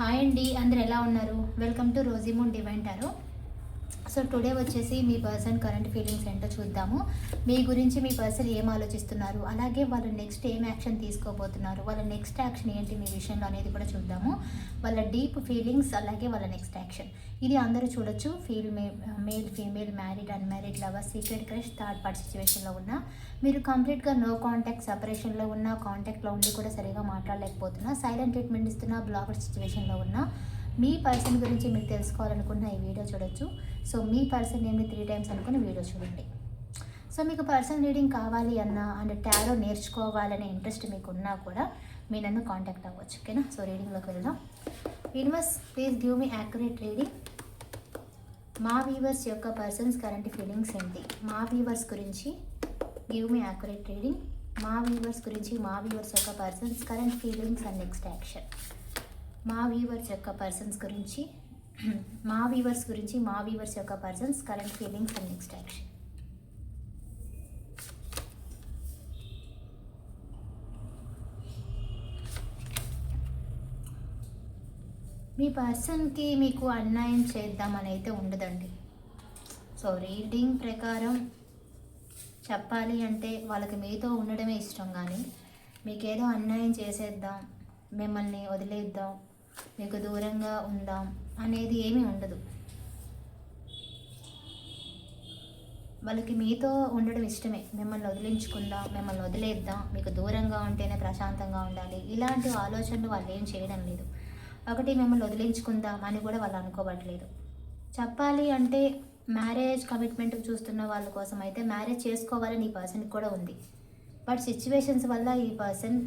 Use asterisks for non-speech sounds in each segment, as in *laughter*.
Hi అండి అందరు ఎలా ఉన్నారు? Welcome to Rosie Moon divine tarot so today వచ్చేసి మీ పర్సన్ కరెంట్ ఫీలింగ్స్ ఏంటో చూద్దాము. మీ గురించి మీ పర్సన్ ఏం ఆలోచిస్తున్నారు? అలాగే వాళ్ళు నెక్స్ట్ ఏం యాక్షన్ తీసుకోబోతున్నారు? వాళ్ళ నెక్స్ట్ యాక్షన్ ఏంటి? మీ విషయంలో అనేది కూడా చూద్దాము. వాళ్ళ డీప్ ఫీలింగ్స్ అలాగే వాళ్ళ నెక్స్ట్ యాక్షన్ ఇది అందరూ చూడొచ్చు. Feel male female married unmarried lover secret crush third part సిచ్యువేషన్లో ఉన్న. మీరు కంప్లీట్గా నో కాంటాక్ట్ సపరేషన్లో ఉన్న కాంటాక్ట్లో ఉండి కూడా సరిగా మాట్లాడలేకపోతున్నా సైలెంట్ ట్రీట్మెంట్ ఇస్తున్నా బ్లాక్డ్ సిచ్యువేషన్లో ఉన్నా. మీ పర్సన్ గురించి మీరు తెలుసుకోవాలనుకున్న ఈ వీడియో చూడొచ్చు. సో మీ పర్సన్ నేమ్ని త్రీ టైమ్స్ అనుకుని వీడియో చూడండి. సో మీకు పర్సనల్ రీడింగ్ కావాలి అన్నా అండ్ టారో నేర్చుకోవాలనే ఇంట్రెస్ట్ మీకు ఉన్నా కూడా మీ నన్ను కాంటాక్ట్ అవ్వచ్చు. ఓకేనా? సో రీడింగ్లోకి వెళ్దాం. Universe please give me accurate reading మా వీవర్స్ యొక్క పర్సన్స్ కరెంట్ ఫీలింగ్స్ ఏంటి? మా వీవర్స్ గురించి గివ్ మీ యాక్యురేట్ రీడింగ్ మా వీవర్స్ గురించి మా వీవర్స్ యొక్క persons current feelings and next action మా వ్యూవర్స్ యొక్క పర్సన్స్ *clears throat* గురించి మా వ్యూవర్స్ గురించి మా వ్యూవర్స్ యొక్క persons current feelings and next action మీ పర్సన్కి మీకు అన్యాయం చేద్దామని అయితే ఉండదండి. సో రీడింగ్ ప్రకారం చెప్పాలి అంటే వాళ్ళకి మీతో ఉండడమే ఇష్టం కానీ మీకేదో అన్యాయం చేసేద్దాం మిమ్మల్ని వదిలేద్దాం మీకు దూరంగా ఉందాం అనేది ఏమీ ఉండదు. వాళ్ళకి మీతో ఉండడం ఇష్టమే. మిమ్మల్ని వదిలించుకుందాం మిమ్మల్ని వదిలేద్దాం మీకు దూరంగా ఉంటేనే ప్రశాంతంగా ఉండాలి. ఇలాంటి ఆలోచనలు వాళ్ళు ఏం చేయడం లేదు. ఒకటి మిమ్మల్ని వదిలించుకుందాం అని కూడా వాళ్ళు అనుకోవట్లేదు. చెప్పాలి అంటే మ్యారేజ్ కమిట్మెంట్ చూస్తున్న వాళ్ళ కోసం అయితే మ్యారేజ్ చేసుకోవాలని ఈ పర్సన్కి కూడా ఉంది. బట్ సిచ్యువేషన్స్ వల్ల ఈ పర్సన్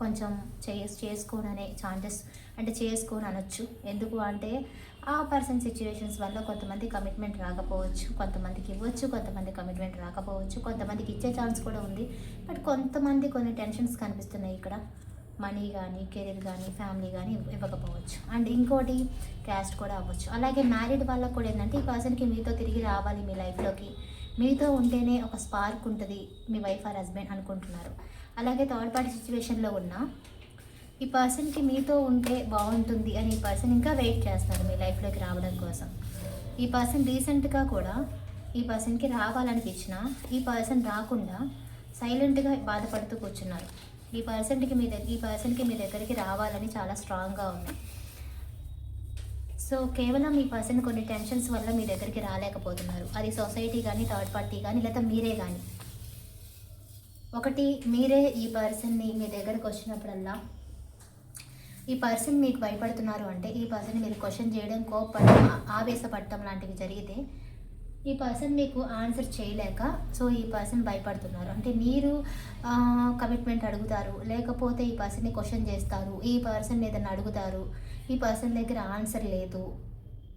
కొంచెం చే చేసుకోననే ఛాన్సెస్ అంటే చేసుకోని అనొచ్చు. ఎందుకు అంటే ఆ పర్సన్ సిచ్యువేషన్స్ వల్ల కొంతమంది కమిట్మెంట్ రాకపోవచ్చు కొంతమందికి ఇవ్వచ్చు కొంతమంది కమిట్మెంట్ రాకపోవచ్చు కొంతమందికి ఇచ్చే ఛాన్స్ కూడా ఉంది. బట్ కొంతమంది కొన్ని టెన్షన్స్ కనిపిస్తున్నాయి ఇక్కడ. మనీ కానీ కెరీర్ కానీ ఫ్యామిలీ కానీ ఇవ్వకపోవచ్చు. అండ్ ఇంకోటి క్యాస్ట్ కూడా అవ్వచ్చు. అలాగే మ్యారీడ్ వాళ్ళకు కూడా ఏంటంటే ఈ పర్సన్కి మీతో తిరిగి రావాలి మీ లైఫ్లోకి. మీతో ఉంటేనే ఒక స్పార్క్ ఉంటుంది మీ వైఫ్ ఆర్ హస్బెండ్ అనుకుంటున్నారు. అలాగే థర్డ్ పార్టీ సిచ్యువేషన్లో ఉన్న ఈ పర్సన్కి మీతో ఉంటే బాగుంటుంది అని ఈ పర్సన్ ఇంకా వెయిట్ చేస్తున్నారు మీ లైఫ్లోకి రావడం కోసం. ఈ పర్సన్ రీసెంట్గా కూడా ఈ పర్సన్కి రావాలనిపించిన ఈ పర్సన్ రాకుండా సైలెంట్గా బాధపడుతూ కూర్చున్నారు. ఈ పర్సన్కి మీ దగ్గర ఈ పర్సన్కి మీ దగ్గరికి రావాలని చాలా స్ట్రాంగ్గా ఉంది. సో కేవలం ఈ పర్సన్ కొన్ని టెన్షన్స్ వల్ల మీ దగ్గరికి రాలేకపోతున్నారు. అది సొసైటీ కానీ థర్డ్ పార్టీ కానీ లేదా మీరే కానీ ఒకటి మీరే ఈ పర్సన్ని మీ దగ్గరకు వచ్చినప్పుడల్లా ఈ పర్సన్ మీకు భయపడుతున్నారు అంటే ఈ పర్సన్ మీరు క్వశ్చన్ చేయడం కోపడడం ఆవేశపడటం లాంటివి జరిగితే ఈ పర్సన్ మీకు ఆన్సర్ చేయలేక సో ఈ పర్సన్ భయపడుతున్నారు. అంటే మీరు కమిట్మెంట్ అడుగుతారు లేకపోతే ఈ పర్సన్ని క్వశ్చన్ చేస్తారు ఈ పర్సన్ ఏదైనా అడుగుతారు ఈ పర్సన్ దగ్గర ఆన్సర్ లేదు.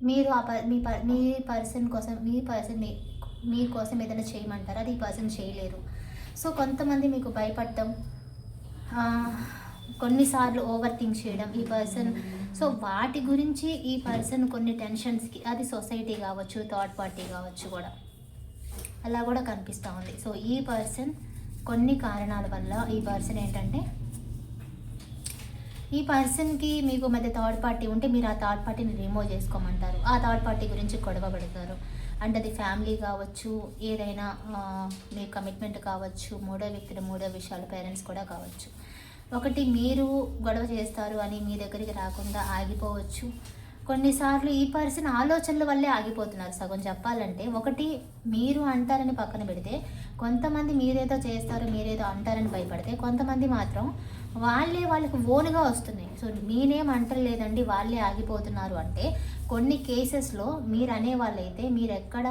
మీరు ఆ మీ మీ పర్సన్ కోసం మీ పర్సన్ మీ కోసం ఏదైనా చేయమంటారు? అది ఈ పర్సన్ చేయలేరు. సో కొంతమంది మీకు భయపడటం కొన్నిసార్లు ఓవర్ థింక్ చేయడం ఈ పర్సన్ సో వాటి గురించి ఈ పర్సన్ కొన్ని టెన్షన్స్కి అది సొసైటీ కావచ్చు థర్డ్ పార్టీ కావచ్చు కూడా. అలా కూడా కనిపిస్తూ ఉంది. సో ఈ పర్సన్ కొన్ని కారణాల వల్ల ఈ పర్సన్ ఏంటంటే ఈ పర్సన్కి మీకు మధ్య థర్డ్ పార్టీ ఉంటే మీరు ఆ థర్డ్ పార్టీని రిమూవ్ చేసుకోమంటారు. ఆ థర్డ్ పార్టీ గురించి గొడవ పెడతారు. అంటే అది ఫ్యామిలీ కావచ్చు ఏదైనా మీ కమిట్మెంట్ కావచ్చు మూడో వ్యక్తుల మూడో విషయాలు పేరెంట్స్ కూడా కావచ్చు. ఒకటి మీరు గొడవ చేస్తారు అని మీ దగ్గరికి రాకుండా ఆగిపోవచ్చు. కొన్నిసార్లు ఈ పర్సన్ ఆలోచనల వల్లే ఆగిపోతున్నారు. సగం చెప్పాలంటే ఒకటి మీరు అంటారని పక్కన పెడితే కొంతమంది మీరేదో చేస్తారు మీరేదో అంటారని భయపడితే కొంతమంది మాత్రం వాళ్ళే వాళ్ళకి ఓన్గా వస్తున్నాయి. సో నేనేం అంటలేదండి వాళ్ళే ఆగిపోతున్నారు అంటే కొన్ని కేసెస్లో మీరు అనేవాళ్ళైతే మీరు ఎక్కడ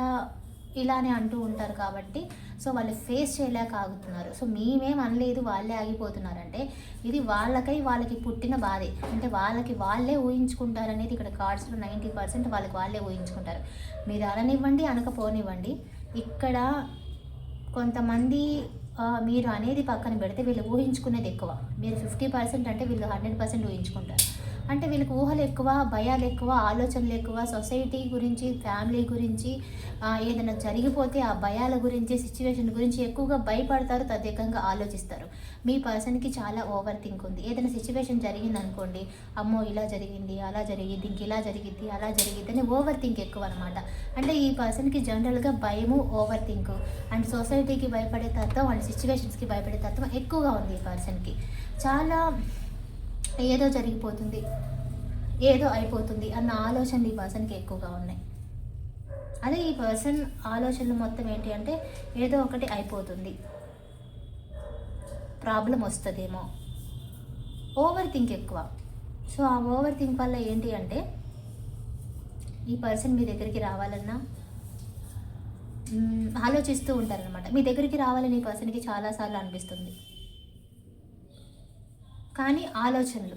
ఇలానే అంటూ ఉంటారు కాబట్టి సో వాళ్ళు ఫేస్ చేయలేక ఆగుతున్నారు. సో మేమేం అనలేదు వాళ్ళే ఆగిపోతున్నారంటే ఇది వాళ్ళకై వాళ్ళకి పుట్టిన బాధే. అంటే వాళ్ళకి వాళ్ళే ఊహించుకుంటారు అనేది ఇక్కడ కార్డ్స్లో నైంటీ పర్సెంట్ వాళ్ళకి వాళ్ళే ఊహించుకుంటారు. మీరు అననివ్వండి అనకపోనివ్వండి. ఇక్కడ కొంతమంది మీరు అనేది పక్కన పెడితే వీళ్ళు ఊహించుకునేది ఎక్కువ. మీరు ఫిఫ్టీ పర్సెంట్ అంటే వీళ్ళు హండ్రెడ్ పర్సెంట్ ఊహించుకుంటారు. అంటే వీళ్ళకి ఊహలు ఎక్కువ భయాలు ఎక్కువ ఆలోచనలు ఎక్కువ సొసైటీ గురించి ఫ్యామిలీ గురించి ఏదైనా జరిగిపోతే ఆ భయాల గురించి సిచ్యువేషన్ గురించి ఎక్కువగా భయపడతారు తదేకంగా ఆలోచిస్తారు. మీ పర్సన్కి చాలా ఓవర్ థింక్ ఉంది. ఏదైనా సిచ్యువేషన్ జరిగింది అనుకోండి అమ్మో ఇలా జరిగింది అలా జరిగింది ఇంక ఇలా జరిగింది అలా జరిగింది అని ఓవర్ థింక్ ఎక్కువ అనమాట అంటే ఈ పర్సన్కి జనరల్గా భయము ఓవర్ థింక్ అండ్ సొసైటీకి భయపడే తత్వం అండ్ సిచ్యువేషన్స్కి భయపడే తత్వం ఎక్కువగా ఉంది ఈ పర్సన్కి. చాలా ఏదో జరిగిపోతుంది. ఏదో అయిపోతుంది అన్న ఆలోచనలు ఈ పర్సన్కి ఎక్కువగా ఉన్నాయి. అదే ఈ పర్సన్ ఆలోచనలు మొత్తం ఏంటి అంటే ఏదో ఒకటి అయిపోతుంది. ప్రాబ్లం వస్తుందేమో. ఓవర్ థింక్ ఎక్కువ. సో ఆ ఓవర్ థింక్ వల్ల ఏంటి అంటే ఈ పర్సన్ మీ దగ్గరికి రావాలన్నా ఆలోచిస్తూ ఉంటారనమాట మీ దగ్గరికి రావాలని ఈ పర్సన్కి చాలాసార్లు అనిపిస్తుంది. కానీ ఆలోచనలు.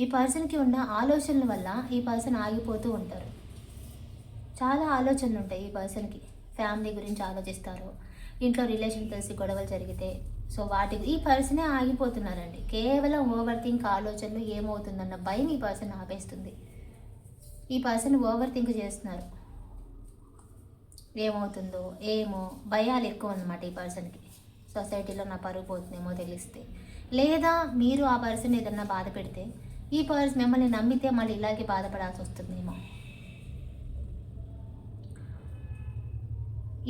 ఈ పర్సన్కి ఉన్న ఆలోచనల వల్ల ఈ పర్సన్ ఆగిపోతూ ఉంటారు. చాలా ఆలోచనలు ఉంటాయి ఈ పర్సన్కి. ఫ్యామిలీ గురించి ఆలోచిస్తారు. ఇంట్లో రిలేషన్ తెలిసి గొడవలు జరిగితే. సో వాటి ఈ పర్సనే ఆగిపోతున్నారండి. కేవలం ఓవర్ థింక్ ఆలోచనలు ఏమవుతుందన్న భయం ఈ పర్సన్ ఆపేస్తుంది. ఈ పర్సన్ ఓవర్ థింక్ చేస్తున్నారు. ఏమవుతుందో ఏమో భయాలు ఎక్కువ అనమాట ఈ పర్సన్కి. సొసైటీలో నా పరుగు పోతుందేమో తెలిస్తే. లేదా మీరు ఆ పర్సన్ ఏదన్నా బాధ పెడితే ఈ పర్సన్ మిమ్మల్ని నమ్మితే మళ్ళీ ఇలాగే బాధపడాల్సి వస్తుందేమో.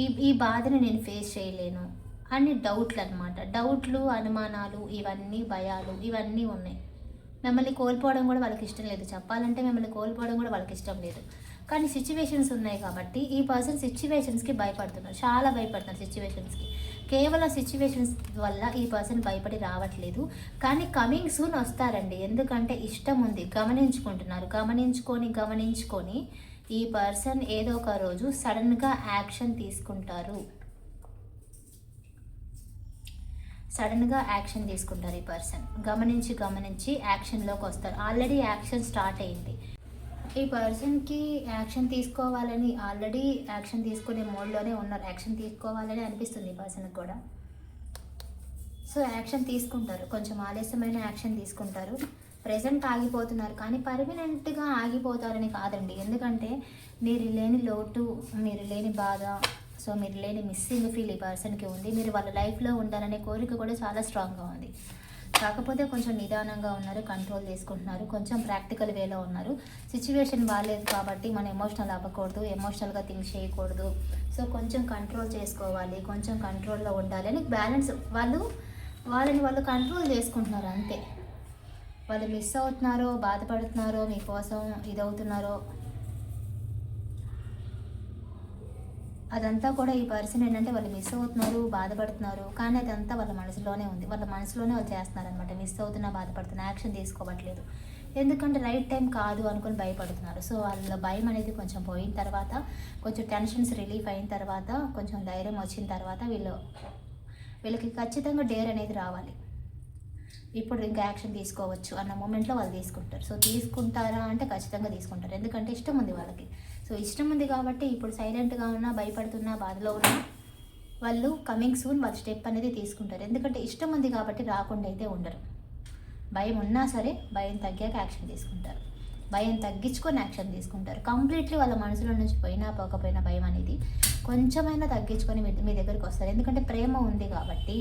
ఈ ఈ బాధని నేను ఫేస్ చేయలేను. అన్ని డౌట్లు అనమాట డౌట్లు అనుమానాలు ఇవన్నీ భయాలు ఇవన్నీ ఉన్నాయి. మిమ్మల్ని కోల్పోవడం కూడా వాళ్ళకి ఇష్టం లేదు. చెప్పాలంటే మిమ్మల్ని కోల్పోవడం కూడా వాళ్ళకి ఇష్టం లేదు. కానీ సిచ్యువేషన్స్ ఉన్నాయి కాబట్టి ఈ పర్సన్ సిచ్యువేషన్స్కి భయపడుతున్నారు. చాలా భయపడుతున్నారు సిచ్యువేషన్స్కి కేవలం సిచ్యువేషన్స్ వల్ల ఈ పర్సన్ భయపడి రావట్లేదు. కానీ కమింగ్ సూన్ వస్తారండి. ఎందుకంటే ఇష్టం ఉంది. గమనించుకుంటున్నారు. గమనించుకొని గమనించుకొని ఈ పర్సన్ ఏదో ఒక రోజు సడన్గా యాక్షన్ తీసుకుంటారు. సడన్గా యాక్షన్ తీసుకుంటారు ఈ పర్సన్ గమనించి గమనించి యాక్షన్లోకి వస్తారు. ఆల్రెడీ యాక్షన్ స్టార్ట్ అయింది. ఈ పర్సన్కి యాక్షన్ తీసుకోవాలని ఆల్రెడీ యాక్షన్ తీసుకునే మోడ్లోనే ఉన్నారు. యాక్షన్ తీసుకోవాలని అనిపిస్తుంది ఈ పర్సన్కి కూడా. సో యాక్షన్ తీసుకుంటారు. కొంచెం ఆలస్యమైన యాక్షన్ తీసుకుంటారు. ప్రజెంట్ ఆగిపోతున్నారు. కానీ పర్మనెంట్గా ఆగిపోతారని కాదండి. ఎందుకంటే మీరు లేని లోటు మీరు లేని బాధ సో మీరు లేని మిస్సింగ్ ఫీల్ ఈ పర్సన్కి ఉంది. మీరు వాళ్ళ లైఫ్లో ఉండాలనే కోరిక కూడా చాలా స్ట్రాంగ్గా ఉంది. కాకపోతే కొంచెం నిదానంగా ఉన్నారు కంట్రోల్ చేసుకుంటున్నారు కొంచెం ప్రాక్టికల్ వేలో ఉన్నారు. సిచ్యువేషన్ బాగాలేదు కాబట్టి మనం ఎమోషనల్ అవ్వకూడదు ఎమోషనల్గా థింక్ చేయకూడదు. సో కొంచెం కంట్రోల్ చేసుకోవాలి కొంచెం కంట్రోల్లో ఉండాలి అని బ్యాలెన్స్ వాళ్ళు వాళ్ళని వాళ్ళు కంట్రోల్ చేసుకుంటున్నారు అంతే. వాళ్ళు మిస్ అవుతున్నారో బాధపడుతున్నారో మీకోసం ఇదవుతున్నారో అదంతా కూడా ఈ పర్సన్ ఏంటంటే వాళ్ళు మిస్ అవుతున్నారు బాధపడుతున్నారు. కానీ అదంతా వాళ్ళ మనసులోనే ఉంది. వాళ్ళ మనసులోనే వాళ్ళు చేస్తున్నారనమాట మిస్ అవుతున్నా బాధపడుతున్నా యాక్షన్ తీసుకోవట్లేదు. ఎందుకంటే రైట్ టైం కాదు అనుకుని భయపడుతున్నారు. సో వాళ్ళ భయం అనేది కొంచెం పోయిన తర్వాత కొంచెం టెన్షన్స్ రిలీఫ్ అయిన తర్వాత కొంచెం ధైర్యం వచ్చిన తర్వాత వీళ్ళు వీళ్ళకి ఖచ్చితంగా డేర్ అనేది రావాలి. ఇప్పుడు ఇంకా యాక్షన్ తీసుకోవచ్చు అన్న మూమెంట్లో వాళ్ళు తీసుకుంటారు. సో తీసుకుంటారా అంటే ఖచ్చితంగా తీసుకుంటారు. ఎందుకంటే ఇష్టం ఉంది వాళ్ళకి. సో ఇష్టం ఉంది కాబట్టి ఇప్పుడు సైలెంట్గా ఉన్నా భయపడుతున్నా బాధలో ఉన్నా వాళ్ళు కమింగ్ సూన్ వాళ్ళ స్టెప్ అనేది తీసుకుంటారు. ఎందుకంటే ఇష్టం ఉంది కాబట్టి రాకుండా అయితే ఉండరు. భయం ఉన్నా సరే భయం తగ్గాక యాక్షన్ తీసుకుంటారు. భయం తగ్గించుకొని యాక్షన్ తీసుకుంటారు. కంప్లీట్లీ వాళ్ళ మనసులో నుంచి పోయినా పోకపోయినా భయం అనేది కొంచెమైనా తగ్గించుకొని మీ మీ దగ్గరికి వస్తారు. ఎందుకంటే ప్రేమ ఉంది కాబట్టి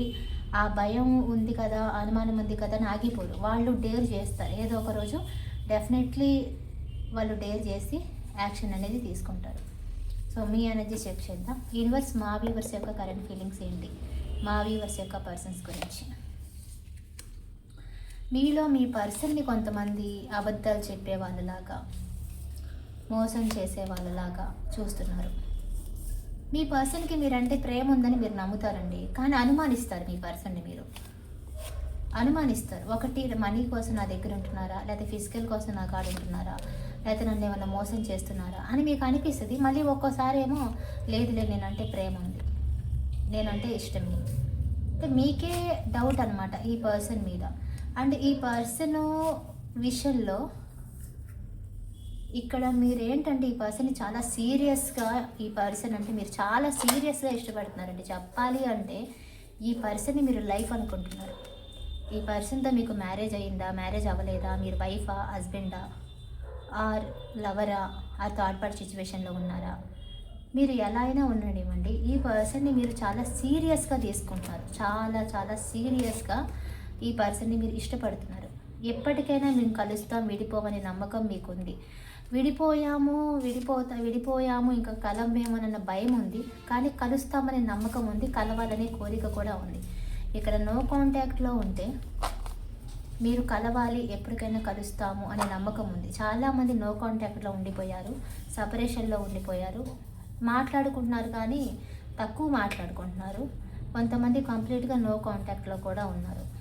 ఆ భయం ఉంది కదా అనుమానం ఉంది కదా అని ఆగిపోరు. వాళ్ళు డేర్ చేస్తారు. ఏదో ఒక రోజు డెఫినెట్లీ వాళ్ళు డేర్ చేసి యాక్షన్ అనేది తీసుకుంటారు. సో మీ ఎనర్జీ చెక్ చేద్దాం. యూనివర్స్ మా వ్యూవర్స్ యొక్క కరెంట్ ఫీలింగ్స్ ఏంటి? మా వ్యూవర్స్ యొక్క పర్సన్స్ గురించి. మీలో మీ పర్సన్ని కొంతమంది అబద్ధాలు చెప్పే వాళ్ళలాగా మోసం చేసే వాళ్ళలాగా చూస్తున్నారు. మీ పర్సన్కి మీరంటే ప్రేమ ఉందని మీరు నమ్ముతారండి. కానీ అనుమానిస్తారు మీ పర్సన్ని మీరు. అనుమానిస్తారు. ఒకటి మనీ కోసం నా దగ్గర ఉంటున్నారా? లేదా ఫిజికల్ కోసం నా కాడ ఉంటున్నారా? లేకపోతే నన్ను ఏమైనా మోసం చేస్తున్నారా అని మీకు అనిపిస్తుంది. మళ్ళీ ఒక్కోసారి ఏమో లేదులే నేనంటే ప్రేమ ఉంది. నేనంటే ఇష్టం అంటే మీకే డౌట్ అనమాట ఈ పర్సన్ మీద. అండ్ ఈ పర్సన్ విషయంలో ఇక్కడ మీరు ఏంటంటే ఈ పర్సన్ని చాలా సీరియస్గా ఈ పర్సన్ అంటే మీరు చాలా సీరియస్గా ఇష్టపడుతున్నారండి. చెప్పాలి అంటే ఈ పర్సన్ని మీరు లైఫ్ అనుకుంటున్నారు. ఈ పర్సన్తో మీకు మ్యారేజ్ అయిందా? మ్యారేజ్ అవ్వలేదా? మీరు వైఫా హస్బెండా ఆర్ లవరా ఆ థర్డ్ పార్టీ సిచ్యువేషన్లో ఉన్నారా? మీరు ఎలా అయినా ఉండనివ్వండి. ఈ పర్సన్ని మీరు చాలా సీరియస్గా తీసుకుంటున్నారు చాలా చాలా సీరియస్గా ఈ పర్సన్ని మీరు ఇష్టపడుతున్నారు. ఎప్పటికైనా మేము కలుస్తాం విడిపోవనే నమ్మకం మీకుంది. విడిపోయాము విడిపోతా విడిపోయాము ఇంకా కలవేమోనన్న భయం ఉంది. కానీ కలుస్తామనే నమ్మకం ఉంది కలవాలనే కోరిక కూడా ఉంది. ఇక్కడ నో కాంటాక్ట్లో ఉంటే మీరు కలవాలి ఎప్పటికైనా కలుస్తాము అనే నమ్మకం ఉంది. చాలామంది నో కాంటాక్ట్లో ఉండిపోయారు సపరేషన్లో ఉండిపోయారు. మాట్లాడుకుంటున్నారు కానీ తక్కువ మాట్లాడుకుంటున్నారు. కొంతమంది కంప్లీట్గా నో కాంటాక్ట్లో కూడా ఉన్నారు.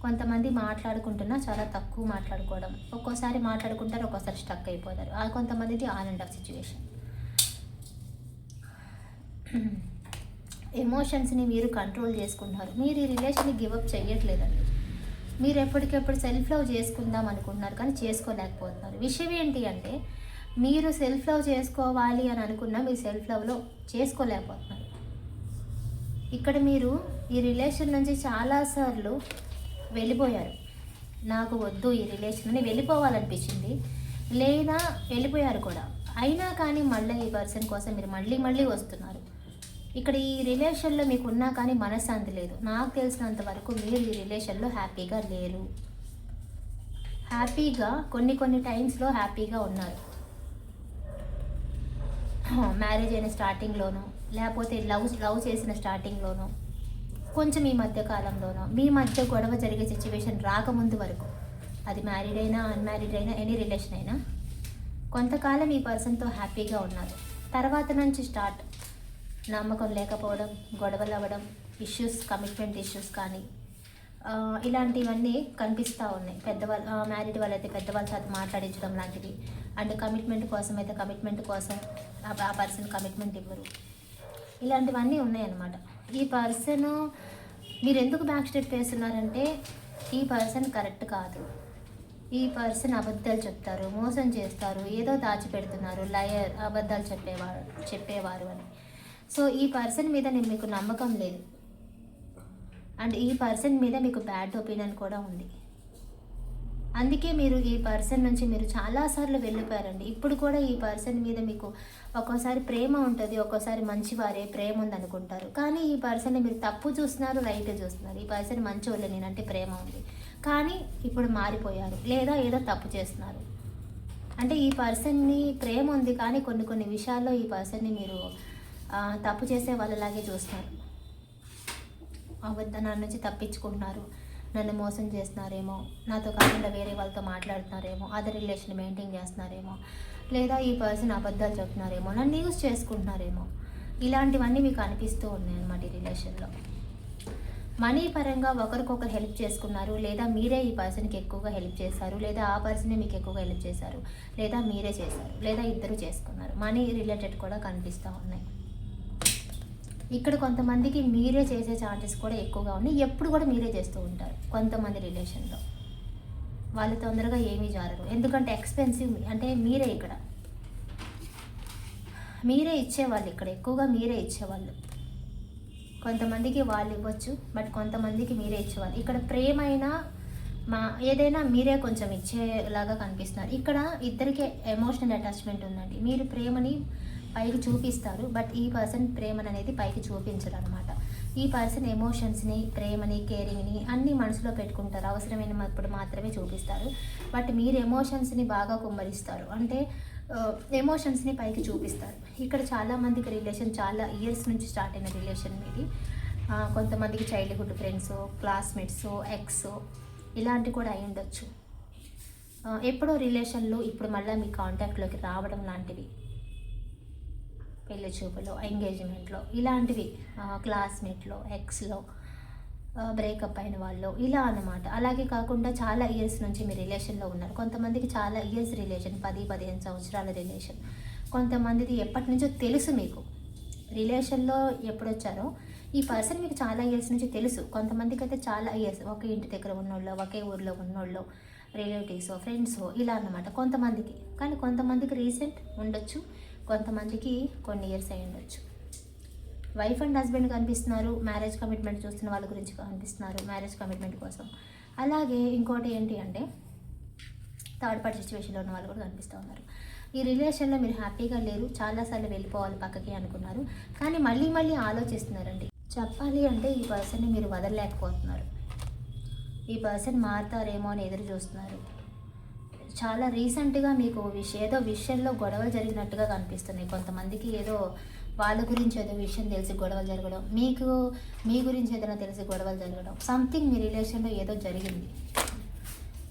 కొంతమంది మాట్లాడుకుంటున్నా చాలా తక్కువ మాట్లాడుకోవడం. ఒక్కోసారి మాట్లాడుకుంటారు ఒక్కోసారి స్టక్ అయిపోతారు. ఆ కొంతమందిది ఆన్ అండ్ ఆఫ్ సిచ్యువేషన్. ఎమోషన్స్ని మీరు కంట్రోల్ చేసుకుంటున్నారు. మీరు ఈ రిలేషన్ని గివప్ చేయట్లేదండి. మీరు ఎప్పటికెప్పుడు సెల్ఫ్ లవ్ చేసుకుందాం అనుకుంటున్నారు కానీ చేసుకోలేకపోతున్నారు. విషయం ఏంటి అంటే మీరు సెల్ఫ్ లవ్ చేసుకోవాలి అని అనుకున్నా మీరు సెల్ఫ్ లవ్లో చేసుకోలేకపోతున్నారు. ఇక్కడ మీరు ఈ రిలేషన్ నుంచి చాలాసార్లు వెళ్ళిపోయారు. నాకు వద్దు ఈ రిలేషన్ అని వెళ్ళిపోవాలనిపించింది. లేదా వెళ్ళిపోయారు కూడా. అయినా కానీ మళ్ళీ ఈ పర్సన్ కోసం మీరు మళ్ళీ మళ్ళీ వస్తున్నారు. ఇక్కడ ఈ రిలేషన్లో మీకు ఉన్నా కానీ మనశ్శాంతి లేదు. నాకు తెలిసినంత వరకు మీరు ఈ రిలేషన్లో హ్యాపీగా లేరు. హ్యాపీగా కొన్ని కొన్ని టైమ్స్లో హ్యాపీగా ఉన్నారు. మ్యారేజ్ అయిన స్టార్టింగ్లోనో లేకపోతే లవ్ లవ్ చేసిన స్టార్టింగ్లోనో కొంచెం ఈ మధ్య కాలంలోనో మీ మధ్య గొడవ జరిగే సిచ్యువేషన్ రాకముందు వరకు అది మ్యారీడ్ అయినా అన్మ్యారీడ్ అయినా ఎనీ రిలేషన్ అయినా కొంతకాలం ఈ పర్సన్తో హ్యాపీగా ఉన్నారు. తర్వాత నుంచి స్టార్ట్ నమ్మకం లేకపోవడం గొడవలు అవ్వడం ఇష్యూస్ కమిట్మెంట్ ఇష్యూస్ కానీ ఇలాంటివన్నీ కనిపిస్తూ ఉన్నాయి. పెద్దవాళ్ళు మ్యారీడ్ వాళ్ళైతే పెద్దవాళ్ళ చేత మాట్లాడించడం లాంటివి. అండ్ కమిట్మెంట్ కోసం అయితే కమిట్మెంట్ కోసం ఆ ఆ పర్సన్ కమిట్మెంట్ ఇవ్వరు. ఇలాంటివన్నీ ఉన్నాయన్నమాట. ఈ పర్సన్ మీరు ఎందుకు బ్యాక్ స్టెప్ వేస్తున్నారంటే ఈ పర్సన్ కరెక్ట్ కాదు. ఈ పర్సన్ అబద్ధాలు చెప్తారు మోసం చేస్తారు ఏదో దాచిపెడుతున్నారు లయర్ అబద్ధాలు చెప్పేవారు చెప్పేవారు అని. సో ఈ పర్సన్ మీద నేను మీకు నమ్మకం లేదు. అండ్ ఈ పర్సన్ మీద మీకు బ్యాడ్ ఒపీనియన్ కూడా ఉంది. అందుకే మీరు ఈ పర్సన్ నుంచి మీరు చాలాసార్లు వెళ్ళిపోయారండి. ఇప్పుడు కూడా ఈ పర్సన్ మీద మీకు ఒక్కోసారి ప్రేమ ఉంటుంది ఒక్కోసారి మంచివారే ప్రేమ ఉంది అనుకుంటారు కానీ ఈ పర్సన్ని మీరు తప్పు చూస్తున్నారు రైట్ చూస్తున్నారు. ఈ పర్సన్ మంచి వాళ్ళు నేనంటే ప్రేమ ఉంది. కానీ ఇప్పుడు మారిపోయారు లేదా ఏదో తప్పు చేస్తున్నారు. అంటే ఈ పర్సన్ని ప్రేమ ఉంది కానీ కొన్ని కొన్ని విషయాల్లో ఈ పర్సన్ని మీరు తప్పు చేసే వాళ్ళలాగే చూస్తున్నారు అబద్ధ నా నుంచి తప్పించుకుంటున్నారు. నన్ను మోసం చేస్తున్నారేమో నాతో కాకుండా వేరే వాళ్ళతో మాట్లాడుతున్నారేమో అదర్ రిలేషన్ మెయింటైన్ చేస్తున్నారేమో లేదా ఈ పర్సన్ అబద్ధాలు చెప్తున్నారేమో నన్ను యూజ్ చేసుకుంటున్నారేమో. ఇలాంటివన్నీ మీకు అనిపిస్తూ ఉన్నాయి అన్నమాట ఈ రిలేషన్లో మనీ పరంగా ఒకరికొకరు హెల్ప్ చేసుకున్నారు లేదా మీరే ఈ పర్సన్కి ఎక్కువగా హెల్ప్ చేశారు లేదా ఆ పర్సనే మీకు ఎక్కువగా హెల్ప్ చేశారు లేదా మీరే చేశారు లేదా ఇద్దరు చేసుకున్నారు. మనీ రిలేటెడ్ కూడా కనిపిస్తూ ఉన్నాయి. ఇక్కడ కొంతమందికి మీరే చేసే ఛాన్సెస్ కూడా ఎక్కువగా ఉన్నాయి. ఎప్పుడు కూడా మీరే చేస్తూ ఉంటారు కొంతమంది రిలేషన్లో వాళ్ళు తొందరగా ఏమీ జారరు. ఎందుకంటే ఎక్స్పెన్సివ్ అంటే మీరే ఇక్కడ. మీరే ఇచ్చేవాళ్ళు ఇక్కడ. ఎక్కువగా మీరే ఇచ్చేవాళ్ళు. కొంతమందికి వాళ్ళు ఇవ్వచ్చు బట్ కొంతమందికి మీరే ఇచ్చేవాళ్ళు. ఇక్కడ ప్రేమ అయినా మా ఏదైనా మీరే కొంచెం ఇచ్చేలాగా కనిపిస్తున్నారు. ఇక్కడ ఇద్దరికి ఎమోషనల్ అటాచ్మెంట్ ఉందండి. మీరు ప్రేమని పైకి చూపిస్తారు బట్ ఈ పర్సన్ ప్రేమను అనేది పైకి చూపించరు అనమాట ఈ పర్సన్ ఎమోషన్స్ని ప్రేమని కేరింగ్ని అన్ని మనసులో పెట్టుకుంటారు. అవసరమైనప్పుడు మాత్రమే చూపిస్తారు. బట్ మీరు ఎమోషన్స్ని బాగా కుమ్మరిస్తారు. అంటే uh, ఎమోషన్స్ని పైకి చూపిస్తారు. ఇక్కడ చాలామందికి రిలేషన్ చాలా ఇయర్స్ నుంచి స్టార్ట్ అయిన రిలేషన్ మీది కొంతమందికి చైల్డ్హుడ్ ఫ్రెండ్స్ క్లాస్మేట్స్ ఎక్స్ ఇలాంటి కూడా అయి ఉండొచ్చు ఎప్పుడో రిలేషన్లో ఇప్పుడు మళ్ళీ మీ కాంటాక్ట్లోకి రావడం లాంటివి. పెళ్ళి చూపులో ఎంగేజ్మెంట్లో ఇలాంటివి క్లాస్మేట్లో ఎక్స్లో బ్రేకప్ అయిన వాళ్ళు ఇలా అన్నమాట. అలాగే కాకుండా చాలా ఇయర్స్ నుంచి మీ రిలేషన్లో ఉన్నారు. కొంతమందికి చాలా ఇయర్స్ రిలేషన్ పది పదిహేను సంవత్సరాల రిలేషన్. కొంతమందిది ఎప్పటి నుంచో తెలుసు మీకు. రిలేషన్లో ఎప్పుడు వచ్చారో ఈ పర్సన్ మీకు చాలా ఇయర్స్ నుంచి తెలుసు. కొంతమందికి అయితే చాలా ఇయర్స్ ఒకే ఇంటి దగ్గర ఉన్నోళ్ళు ఒకే ఊర్లో ఉన్నోళ్ళు రిలేటివ్స్ ఫ్రెండ్స్ ఇలా అన్నమాట. కొంతమందికి. కానీ కొంతమందికి రీసెంట్ ఉండొచ్చు. కొంతమందికి కొన్ని ఇయర్స్ అయి ఉండొచ్చు. వైఫ్ అండ్ హస్బెండ్ కనిపిస్తున్నారు మ్యారేజ్ కమిట్మెంట్ చూస్తున్న వాళ్ళ గురించి కనిపిస్తున్నారు మ్యారేజ్ కమిట్మెంట్ కోసం. అలాగే ఇంకోటి ఏంటి అంటే థర్డ్ పార్టీ సిచ్యువేషన్లో ఉన్న వాళ్ళు కూడా కనిపిస్తూ ఉన్నారు. ఈ రిలేషన్లో మీరు హ్యాపీగా లేరు చాలాసార్లు వెళ్ళిపోవాలి పక్కకి అనుకున్నారు కానీ మళ్ళీ మళ్ళీ ఆలోచిస్తున్నారండి. చెప్పాలి అంటే ఈ పర్సన్ని మీరు వదలలేకపోతున్నారు. ఈ పర్సన్ మారుతారేమో అని ఎదురు చూస్తున్నారు. చాలా రీసెంట్గా మీకు విషయం ఏదో విషయంలో గొడవలు జరిగినట్టుగా కనిపిస్తున్నాయి. కొంతమందికి ఏదో వాళ్ళ గురించి ఏదో విషయం తెలిసి గొడవలు జరగడం మీకు మీ గురించి ఏదైనా తెలిసి గొడవలు జరగడం సంథింగ్ మీ రిలేషన్లో ఏదో జరిగింది.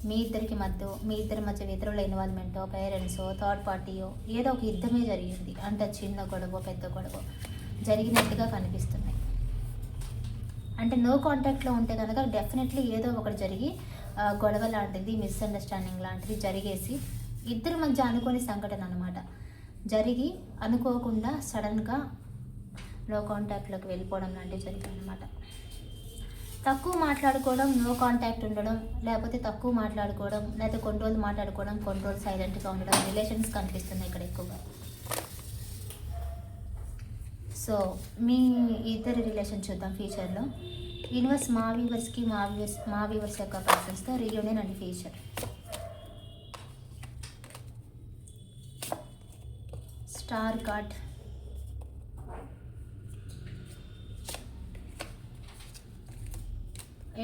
మీ ఇద్దరికి మధ్య మీ ఇద్దరి మధ్య ఇతరుల ఇన్వాల్వ్మెంటో పేరెంట్సో థర్డ్ పార్టీయో ఏదో ఒక యుద్ధమే జరిగింది. అంటే చిన్న గొడవ పెద్ద గొడవ జరిగినట్టుగా కనిపిస్తున్నాయి. అంటే నో కాంటాక్ట్లో ఉంటే కనుక డెఫినెట్లీ ఏదో ఒకటి జరిగి గొడవ లాంటిది మిస్అండర్స్టాండింగ్ లాంటిది జరిగేసి ఇద్దరి మధ్య అనుకోని సంఘటన అనమాట జరిగి అనుకోకుండా సడన్గా నో కాంటాక్ట్లోకి వెళ్ళిపోవడం లాంటివి జరిగింది అనమాట తక్కువ మాట్లాడుకోవడం నో కాంటాక్ట్ ఉండడం లేకపోతే తక్కువ మాట్లాడుకోవడం లేకపోతే కొన్ని రోజులు మాట్లాడుకోవడం కొన్ని రోజులు సైలెంట్గా ఉండడం రిలేషన్స్ కనిపిస్తున్నాయి ఇక్కడ ఎక్కువగా. సో మీ ఇద్దరి రిలేషన్ చూద్దాం ఫ్యూచర్లో యూనివర్స్ మా వ్యూవర్స్కి మా వ్యూవర్స్ మా వ్యూవర్స్ యొక్క పర్సన్స్తో reunion and future star card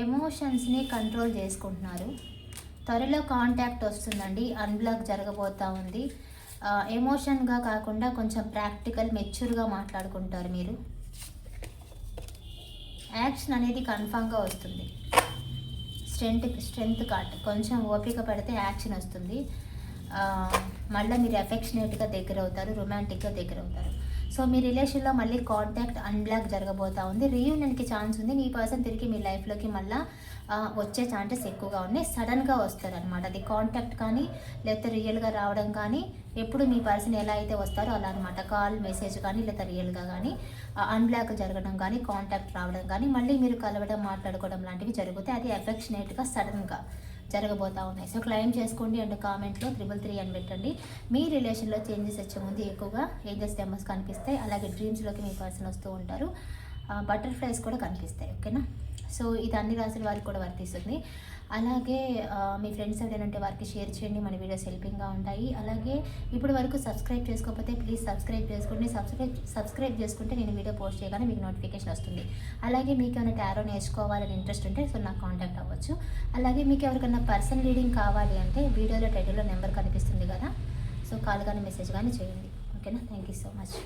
ఎమోషన్స్ని కంట్రోల్ చేసుకుంటున్నారు. త్వరలో కాంటాక్ట్ వస్తుందండి. అన్బ్లాక్ జరగబోతూ ఉంది. ఎమోషన్గా కాకుండా కొంచెం ప్రాక్టికల్ మెచ్యూర్గా మాట్లాడుకుంటారు మీరు. యాక్షన్ అనేది కన్ఫామ్గా వస్తుంది. స్ట్రెంత్ స్ట్రెంత్ కార్డ్ కొంచెం ఓపిక పడితే యాక్షన్ వస్తుంది. మళ్ళీ మీరు ఎఫెక్షనేట్గా దగ్గర అవుతారు రొమాంటిక్గా దగ్గర అవుతారు సో మీ రిలేషన్లో మళ్ళీ కాంటాక్ట్ అన్బ్లాక్ జరగబోతా ఉంది. రీయూనియన్కి ఛాన్స్ ఉంది. మీ పర్సన్ తిరిగి మీ లైఫ్లోకి మళ్ళీ వచ్చే ఛాన్సెస్ ఎక్కువగా ఉన్నాయి. సడన్గా వస్తారు అనమాట అది కాంటాక్ట్ కానీ లేకపోతే రియల్గా రావడం కానీ ఎప్పుడు మీ పర్సన్ ఎలా అయితే వస్తారో అలా అనమాట కాల్ మెసేజ్ కానీ లేదా రియల్గా కానీ అన్బ్లాక్ జరగడం కానీ కాంటాక్ట్ రావడం కానీ మళ్ళీ మీరు కలవడం మాట్లాడుకోవడం లాంటివి జరుగుతాయి. అది ఎఫెక్షనేట్గా సడన్గా జరగబోతా ఉన్నాయి. సో క్లెయిమ్ చేసుకోండి అండ్ కామెంట్లో త్రిబుల్ త్రీ అని పెట్టండి. మీ రిలేషన్లో చేంజెస్ వచ్చే ముందు ఎక్కువగా ఏంజెస్ డెమోస్ కనిపిస్తాయి? అలాగే డ్రీమ్స్లోకి మీ పర్సన్ వస్తూ ఉంటారు. బటర్ఫ్లైస్ కూడా కనిపిస్తాయి. ఓకేనా? సో ఇది అన్ని రాసిన వారికి కూడా వర్తిస్తుంది. అలాగే మీ ఫ్రెండ్స్ ఎవరైనా వారికి షేర్ చేయండి. మన వీడియోస్ హెల్పింగ్గా ఉంటాయి. అలాగే ఇప్పటి వరకు సబ్స్క్రైబ్ చేసుకోకపోతే ప్లీజ్ సబ్స్క్రైబ్ చేసుకోండి. సబ్స్క్రైబ్ సబ్స్క్రైబ్ చేసుకుంటే నేను వీడియో పోస్ట్ చేయగానే మీకు నోటిఫికేషన్ వస్తుంది. అలాగే మీకు ఏమైనా టారో నేర్చుకోవాలని ఇంట్రెస్ట్ ఉంటే సో నాకు కాంటాక్ట్ అవ్వచ్చు. అలాగే మీకు ఎవరికైనా పర్సన్ రీడింగ్ కావాలి అంటే వీడియోలో టైటిల్లో నెంబర్ కనిపిస్తుంది కదా. సో కాల్ కానీ మెసేజ్ కానీ చేయండి. ఓకేనా? Thank you so much.